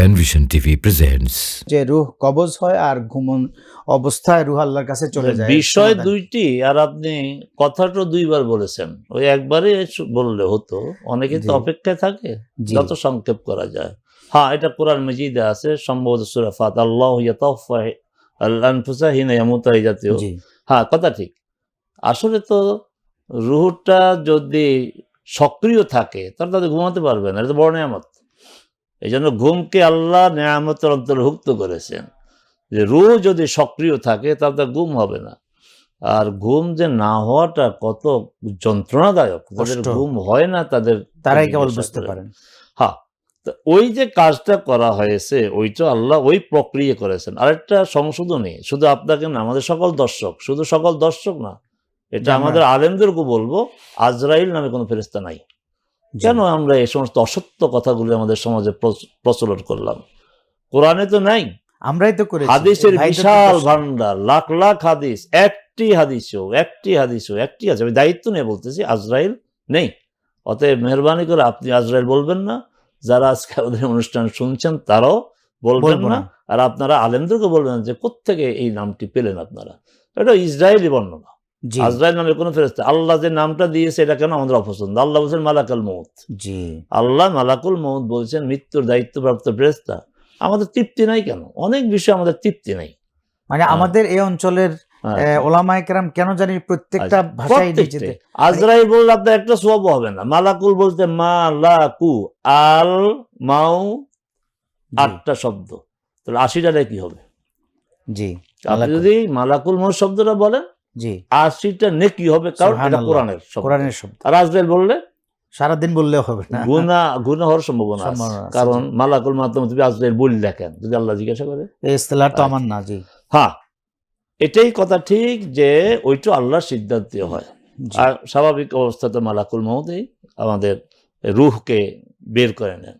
Panvision TV presents যে রুহ কবজ হয় আর ঘুমন অবস্থায় রুহ আল্লাহর কাছে চলে যায়। বিষয় দুইটি আর আপনি কথাটা দুইবার বলেছেন। ওই একবারে বললে হতো। অনেকে তো অপেক্ষায় থাকে যত সংক্ষেপ করা যায়। হ্যাঁ এটা কোরআন মজিদে আছে সম্ভবত সুরা ফাত। আল্লাহ ইয়াতাওফা আল আনফুসা হিনা ইয়ামুতা জাতীয়। জি। হ্যাঁ কথা ঠিক। আসলে তো রুহটা যদি সক্রিয় থাকে তাহলে তাদের ঘুমাতে পারবে না এটা তো বড় নিয়ামত। এই জন্য ঘুমকে আল্লাহ নিয়ামতের অন্তর্ভুক্ত করেছেন। যে রুহ যদি সক্রিয় থাকে তাহলে তার ঘুম হবে না। আর ঘুম যে না হওয়াটা কত যন্ত্রণাদায়ক। কষ্ট। ঘুম হয় না তাদের তারাই কেবল বুঝতে পারেন। হ্যাঁ তো ওই যে কাজটা করা হয়েছে ওইটা আল্লাহ ওই প্রক্রিয়া করেছেন। আরেকটা সংশোধনী শুধু আপনাকে না আমাদের সকল দর্শক শুধু সকল দর্শক না এটা আমাদের আলেমদেরকে বলব আজরাইল নামে কোনো ফেরেস্তা নাই। কেন আমরা এই সমস্ত অসত্য কথাগুলো আমাদের সমাজে প্রচলন করলাম? কোরআনে তো নাই। আমরাই তো করেছি। হাদিসের বিশাল ভান্ডার লাখ লাখ হাদিস একটি হাদিসও একটি হাদিসও একটি আছে আমি দায়িত্ব নিয়ে বলতেছি আজরাইল নেই। অতএব মেহরবানি করে আপনি আজরাইল বলবেন না। যারা আজকে আমাদের অনুষ্ঠান শুনছেন তারাও বলবেন না। আর আপনারা আলেমদেরকে বলবেন যে কোত্থেকে এই নামটি পেলেন আপনারা? এটা ইসরায়েলি বর্ণনা। আজরাইল নামের কোনো ফেরস্তা আল্লাহ যে নামটা দিয়েছে এটা কেন আমাদের অপছন্দ? আল্লাহ বলছেন মালাকাল মৌত জি। আল্লাহ মালাকুল মৌত বলছেন মৃত্যুর দায়িত্বপ্রাপ্ত ফেরেস্তা আমাদের তৃপ্তি নাই কেন? অনেক বিষয়ে আমাদের তৃপ্তি নাই। মানে হ্যাঁ। আমাদের এই অঞ্চলের হ্যাঁ। ওলামায় কেরাম কেন জানি প্রত্যেকটা আচ্ছা, ভাষায়। নিজেদের আজরাইল বললে আপনার একটা সব হবে না। মালাকুল বলতে মা লা কু আল মাউ আটটা শব্দ। তাহলে আশিটারে কি হবে? জি আপনি যদি মালাকুল মৌ শব্দটা বলেন জি। আশিটা নেকি হবে? কারণ এটা কোরআনের শব্দ। কোরআনের শব্দ। আর আজরাইল বললে? সারাদিন বললেও হবে না। হওয়ার সম্ভাবনা কারণ মালাকুল মাধ্যমে তুমি আজরাইল বললি দেখেন। যদি আল্লাহ জিজ্ঞাসা করে। তো আচ্ছা। আমার না জি। হ্যাঁ এটাই কথা ঠিক যে ওইটা আল্লাহর সিদ্ধান্ত হয়। আর স্বাভাবিক অবস্থাতে মালাকুল মৌতেই আমাদের রুহকে বের করে নেন।